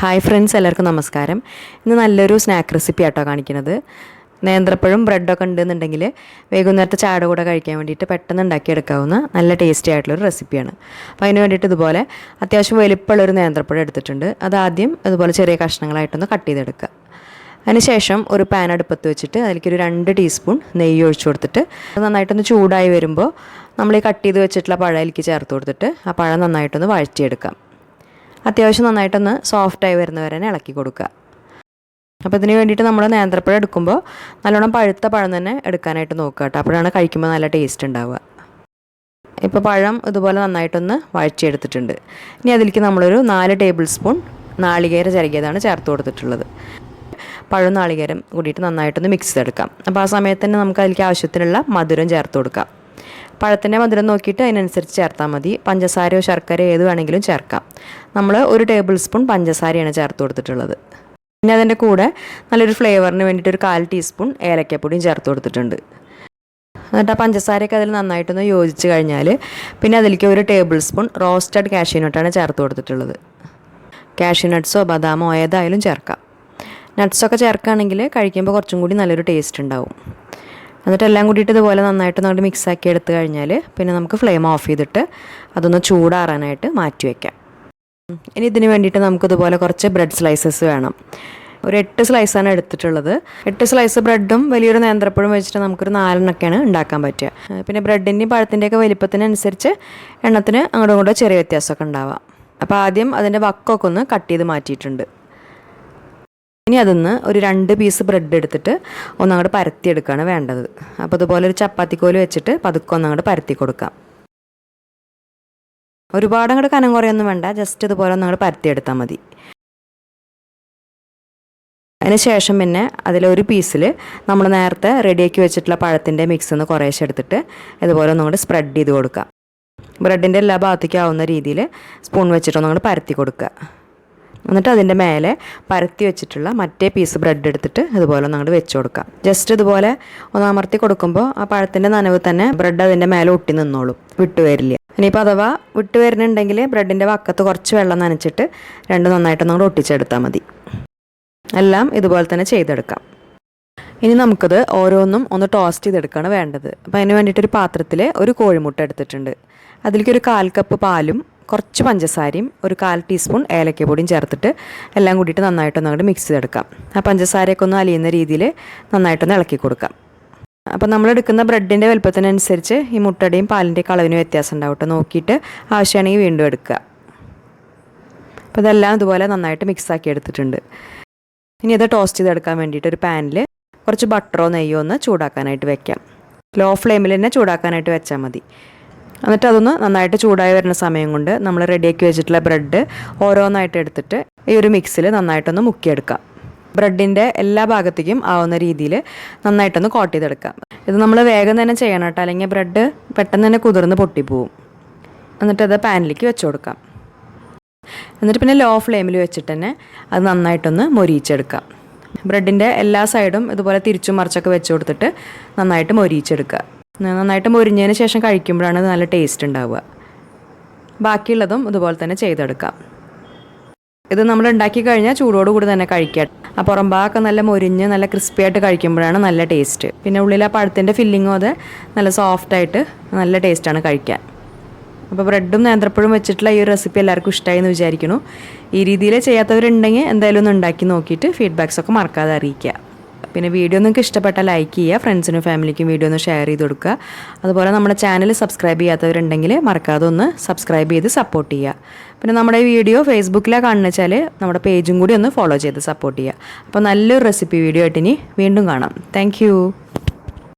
Hi friends എല്ലാവർക്കും നമസ്കാരം. ഇന്ന് നല്ലൊരു സ്നാക്ക് റെസിപ്പി ആട്ടോ കാണിക്കുന്നത്. നേന്ത്രപ്പഴം ബ്രെഡൊക്കെ ഉണ്ടെന്നുണ്ടെങ്കിൽ വൈകുന്നേരത്തെ ചാട കൂടെ കഴിക്കാൻ വേണ്ടിയിട്ട് പെട്ടെന്ന് ഉണ്ടാക്കിയെടുക്കാവുന്ന നല്ല ടേസ്റ്റി ആയിട്ടുള്ളൊരു റെസിപ്പിയാണ് അപ്പോൾ അതിന് വേണ്ടിയിട്ട് ഇതുപോലെ അത്യാവശ്യം വലിപ്പമുള്ളൊരു നേന്ത്രപ്പഴം എടുത്തിട്ടുണ്ട്. അത് ആദ്യം ഇതുപോലെ ചെറിയ കഷ്ണങ്ങളായിട്ടൊന്ന് കട്ട് ചെയ്തെടുക്കുക. അതിനുശേഷം ഒരു പാൻ അടുപ്പത്ത് വെച്ചിട്ട് അതിലേക്ക് ഒരു രണ്ട് ടീസ്പൂൺ നെയ്യ് ഒഴിച്ചു കൊടുത്തിട്ട് അത് നന്നായിട്ടൊന്ന് ചൂടായി വരുമ്പോൾ നമ്മൾ ഈ കട്ട് ചെയ്ത് വെച്ചിട്ടുള്ള പഴം ചേർത്ത് കൊടുത്തിട്ട് ആ പഴം നന്നായിട്ടൊന്ന് വഴറ്റിയെടുക്കാം. അത്യാവശ്യം നന്നായിട്ടൊന്ന് സോഫ്റ്റായി വരുന്നവരെ തന്നെ ഇളക്കി കൊടുക്കുക. അപ്പോൾ ഇതിന് വേണ്ടിയിട്ട് നമ്മൾ നേന്ത്രപ്പഴം എടുക്കുമ്പോൾ നല്ലോണം പഴുത്ത പഴം തന്നെ എടുക്കാനായിട്ട് നോക്കുക കേട്ടോ. അപ്പോഴാണ് കഴിക്കുമ്പോൾ നല്ല ടേസ്റ്റ് ഉണ്ടാവുക. ഇപ്പോൾ പഴം ഇതുപോലെ നന്നായിട്ടൊന്ന് വഴച്ചെടുത്തിട്ടുണ്ട് ഇനി അതിലേക്ക് നമ്മളൊരു നാല് ടേബിൾ സ്പൂൺ നാളികേര ചിരകിയതാണ് ചേർത്ത് കൊടുത്തിട്ടുള്ളത്. പഴം നാളികേരം കൂടിയിട്ട് നന്നായിട്ടൊന്ന് മിക്സ് ചെയ്തെടുക്കാം. അപ്പോൾ ആ സമയത്ത് തന്നെ നമുക്ക് അതിലേക്ക് ആവശ്യത്തിനുള്ള മധുരം ചേർത്ത് കൊടുക്കാം. പഴത്തിന്റെ മധുരം നോക്കിയിട്ട് അതിനനുസരിച്ച് ചേർത്താൽ മതി. പഞ്ചസാരയോ ശർക്കരയോ ഏത് വേണമെങ്കിലും ചേർക്കാം. നമ്മൾ ഒരു ടേബിൾ സ്പൂൺ പഞ്ചസാരയാണ് ചേർത്ത് കൊടുത്തിട്ടുള്ളത്. പിന്നെ അതിന്റെ കൂടെ നല്ലൊരു ഫ്ലേവറിന് വേണ്ടിയിട്ട് ഒരു കാൽ ടീസ്പൂൺ ഏലക്കപ്പൊടിയും ചേർത്ത് കൊടുത്തിട്ടുണ്ട്. എന്നിട്ട് ആ പഞ്ചസാരയൊക്കെ അതിൽ നന്നായിട്ടൊന്ന് യോജിച്ച് കഴിഞ്ഞാൽ പിന്നെ അതിലേക്ക് ഒരു ടേബിൾ സ്പൂൺ റോസ്റ്റഡ് കാഷ്യൂ നട്ടാണ് ചേർത്ത് കൊടുത്തിട്ടുള്ളത്. കാഷ്യൂ നട്ട്സോ ബദാമോ ഏതായാലും ചേർക്കാം. നട്ട്സൊക്കെ ചേർക്കുകയാണെങ്കിൽ കഴിക്കുമ്പോൾ കുറച്ചും കൂടി നല്ലൊരു ടേസ്റ്റ് ഉണ്ടാവും. എന്നിട്ട് എല്ലാം കൂടിയിട്ട് ഇതുപോലെ നന്നായിട്ട് നമ്മൾ മിക്സ് ആക്കി എടുത്തു കഴിഞ്ഞാൽ പിന്നെ നമുക്ക് ഫ്ലെയിം ഓഫ് ചെയ്തിട്ട് അതൊന്ന് ചൂടാറാനായിട്ട് മാറ്റി വയ്ക്കാം ഇനി ഇതിന് വേണ്ടിയിട്ട് നമുക്ക് ഇതുപോലെ കുറച്ച് ബ്രെഡ് സ്ലൈസസ് വേണം. ഒരു എട്ട് സ്ലൈസാണ് എടുത്തിട്ടുള്ളത്. എട്ട് സ്ലൈസ് ബ്രെഡും വലിയൊരു നേന്ത്രപ്പഴം വെച്ചിട്ട് നമുക്കൊരു നാലെണ്ണൊക്കെയാണ് ഉണ്ടാക്കാൻ പറ്റുക. പിന്നെ ബ്രെഡിന്റെയും പഴത്തിന്റെയൊക്കെ വലിപ്പത്തിനനുസരിച്ച് എണ്ണത്തിന് അങ്ങോട്ടും ഇങ്ങോട്ടും ചെറിയ വ്യത്യാസമൊക്കെ ഉണ്ടാവാം. അപ്പോൾ ആദ്യം അതിന്റെ വക്കൊക്കെ ഒന്ന് കട്ട് ചെയ്ത് മാറ്റിയിട്ടുണ്ട്. ഇനി അതിന്ന് ഒരു രണ്ട് പീസ് ബ്രെഡ് എടുത്തിട്ട് ഒന്നങ്ങോട്ട് പരത്തിയെടുക്കുകയാണ് വേണ്ടത്. അപ്പോൾ അതുപോലെ ഒരു ചപ്പാത്തിക്കോൽ വെച്ചിട്ട് പതുക്കെ ഒന്നങ്ങോട്ട് പരത്തി കൊടുക്കാം. ഒരുപാട് അങ്ങോട്ട് കനം കുറയൊന്നും വേണ്ട ജസ്റ്റ് ഇതുപോലെ ഒന്നങ്ങോട്ട് പരത്തിയെടുത്താൽ മതി. ശേഷം പിന്നെ അതിലൊരു പീസിൽ നമ്മൾ നേരത്തെ റെഡിയാക്കി വെച്ചിട്ടുള്ള പഴത്തിന്റെ മിക്സ് ഒന്ന് കുറേശ്ശെ എടുത്തിട്ട് ഇതുപോലെ ഒന്നുകൂടി സ്പ്രെഡ് ചെയ്ത് കൊടുക്കുക ബ്രെഡിന്റെ എല്ലാ ഭാഗത്തേക്കും ആവുന്ന രീതിയിൽ സ്പൂൺ വെച്ചിട്ട് ഒന്നുകൂടി പരത്തി കൊടുക്കുക. എന്നിട്ട് അതിന്റെ മേലെ പരത്തി വെച്ചിട്ടുള്ള മറ്റേ പീസ് ബ്രെഡ് എടുത്തിട്ട് ഇതുപോലെ ഒന്ന് അങ്ങോട്ട് വെച്ച് കൊടുക്കാം. ജസ്റ്റ് ഇതുപോലെ ഒന്ന് അമർത്തി കൊടുക്കുമ്പോൾ ആ പഴത്തിന്റെ നനവ് തന്നെ ബ്രെഡ് അതിന്റെ മേലെ ഒട്ടി നിന്നോളും. വിട്ടു വരില്ല. ഇനിയിപ്പോൾ അഥവാ വിട്ടു വരുന്നുണ്ടെങ്കിൽ ബ്രെഡിന്റെ വക്കത്ത് കുറച്ച് വെള്ളം നനച്ചിട്ട് രണ്ട് നന്നായിട്ട് അങ്ങോട്ട് ഒട്ടിച്ചെടുത്താൽ മതി. എല്ലാം ഇതുപോലെ തന്നെ ചെയ്തെടുക്കാം. ഇനി നമുക്കത് ഓരോന്നും ഒന്ന് ടോസ്റ്റ് ചെയ്തെടുക്കുകയാണ് വേണ്ടത്. അപ്പോൾ അതിന് വേണ്ടിയിട്ടൊരു പാത്രത്തിൽ ഒരു കോഴിമുട്ട എടുത്തിട്ടുണ്ട്. അതിലേക്ക് ഒരു കാൽ കപ്പ് പാലും കുറച്ച് പഞ്ചസാരയും ഒരു കാൽ ടീസ്പൂൺ ഏലക്കപ്പൊടിയും ചേർത്തിട്ട് എല്ലാം കൂടിയിട്ട് നന്നായിട്ടൊന്ന് അങ്ങോട്ട് മിക്സ് ചെയ്തെടുക്കാം. ആ പഞ്ചസാരയൊക്കെ ഒന്ന് അലിയുന്ന രീതിയിൽ നന്നായിട്ടൊന്ന് ഇളക്കി കൊടുക്കാം. അപ്പോൾ നമ്മൾ എടുക്കുന്ന ബ്രെഡിന്റെ വലുപ്പത്തിനനുസരിച്ച് ഈ മുട്ടയുടെയും പാലിന്റെയും അളവിന് വ്യത്യാസം ഉണ്ടാവട്ടെ നോക്കിയിട്ട് ആവശ്യമാണെങ്കിൽ വീണ്ടും എടുക്കുക. അപ്പോൾ ഇതെല്ലാം ഇതുപോലെ നന്നായിട്ട് മിക്സ് ആക്കി എടുത്തിട്ടുണ്ട്. ഇനി അത് ടോസ്റ്റ് ചെയ്തെടുക്കാൻ വേണ്ടിയിട്ട് ഒരു പാനിൽ കുറച്ച് ബട്ടറോ നെയ്യോ ഒന്ന് ചൂടാക്കാനായിട്ട് വെക്കാം. ലോ ഫ്ലെയിമിൽ തന്നെ ചൂടാക്കാനായിട്ട് വെച്ചാൽ മതി. എന്നിട്ട് അതൊന്ന് നന്നായിട്ട് ചൂടായി വരുന്ന സമയം കൊണ്ട് നമ്മൾ റെഡിയാക്കി വെച്ചിട്ടുള്ള ബ്രെഡ് ഓരോന്നായിട്ട് എടുത്തിട്ട് ഈ ഒരു മിക്സിൽ നന്നായിട്ടൊന്ന് മുക്കിയെടുക്കാം. ബ്രെഡിന്റെ എല്ലാ ഭാഗത്തേക്കും ആവുന്ന രീതിയിൽ നന്നായിട്ടൊന്ന് കോട്ട് ചെയ്തെടുക്കാം. ഇത് നമ്മൾ വേഗം തന്നെ ചെയ്യണം കേട്ടോ. അല്ലെങ്കിൽ ബ്രെഡ് പെട്ടെന്ന് തന്നെ കുതിർന്ന് പൊട്ടിപ്പോവും. എന്നിട്ടത് പാനിലേക്ക് വെച്ച് കൊടുക്കാം. എന്നിട്ട് പിന്നെ ലോ ഫ്ലെയിമിൽ വെച്ചിട്ട് തന്നെ അത് നന്നായിട്ടൊന്ന് മൊരിയിച്ചെടുക്കാം. ബ്രെഡിന്റെ എല്ലാ സൈഡും ഇതുപോലെ തിരിച്ചും മറിച്ചൊക്കെ വെച്ച് കൊടുത്തിട്ട് നന്നായിട്ട് മൊരിയിച്ചെടുക്കുക. നന്നായിട്ട് മുരിഞ്ഞതിന് ശേഷം കഴിക്കുമ്പോഴാണ് നല്ല ടേസ്റ്റ് ഉണ്ടാവുക. ബാക്കിയുള്ളതും ഇതുപോലെ തന്നെ ചെയ്തെടുക്കാം. ഇത് നമ്മൾ ഉണ്ടാക്കി കഴിഞ്ഞാൽ ചൂടോട് കൂടി തന്നെ കഴിക്കാം ആ പുറം ഭാഗമൊക്കെ നല്ല മൊരിഞ്ഞ് നല്ല ക്രിസ്പി ആയിട്ട് കഴിക്കുമ്പോഴാണ് നല്ല ടേസ്റ്റ് പിന്നെ ഉള്ളിൽ ആ പഴത്തിന്റെ ഫില്ലിങ്ങും അത് നല്ല സോഫ്റ്റായിട്ട് നല്ല ടേസ്റ്റാണ് കഴിക്കാൻ അപ്പോൾ ബ്രെഡും നേന്ത്രപ്പഴും വെച്ചിട്ടുള്ള ഈ ഒരു റെസിപ്പി എല്ലാവർക്കും ഇഷ്ടമായി എന്ന് വിചാരിക്കുന്നു. ഈ രീതിയിൽ ചെയ്യാത്തവരുണ്ടെങ്കിൽ എന്തായാലും ഒന്ന് ഉണ്ടാക്കി നോക്കിയിട്ട് ഫീഡ്ബാക്സ് ഒക്കെ മറക്കാതെ അറിയിക്കുക. പിന്നെ വീഡിയോ നിങ്ങൾക്ക് ഇഷ്ടപ്പെട്ടാൽ ലൈക്ക് ചെയ്യുക ഫ്രണ്ട്സിനും ഫാമിലിക്കും വീഡിയോ ഒന്ന് ഷെയർ ചെയ്ത് കൊടുക്കുക. അതുപോലെ നമ്മുടെ ചാനൽ സബ്സ്ക്രൈബ് ചെയ്യാത്തവരുണ്ടെങ്കിൽ മറക്കാതെ ഒന്ന് സബ്സ്ക്രൈബ് ചെയ്ത് സപ്പോർട്ട് ചെയ്യുക. പിന്നെ നമ്മുടെ വീഡിയോ ഫേസ്ബുക്കിലാണ് കാണുന്ന വെച്ചാൽ നമ്മുടെ പേജും കൂടി ഒന്ന് ഫോളോ ചെയ്ത് സപ്പോർട്ട് ചെയ്യുക. അപ്പോൾ നല്ലൊരു റെസിപ്പി വീഡിയോ ആയിട്ട് ഇനി വീണ്ടും കാണാം. താങ്ക്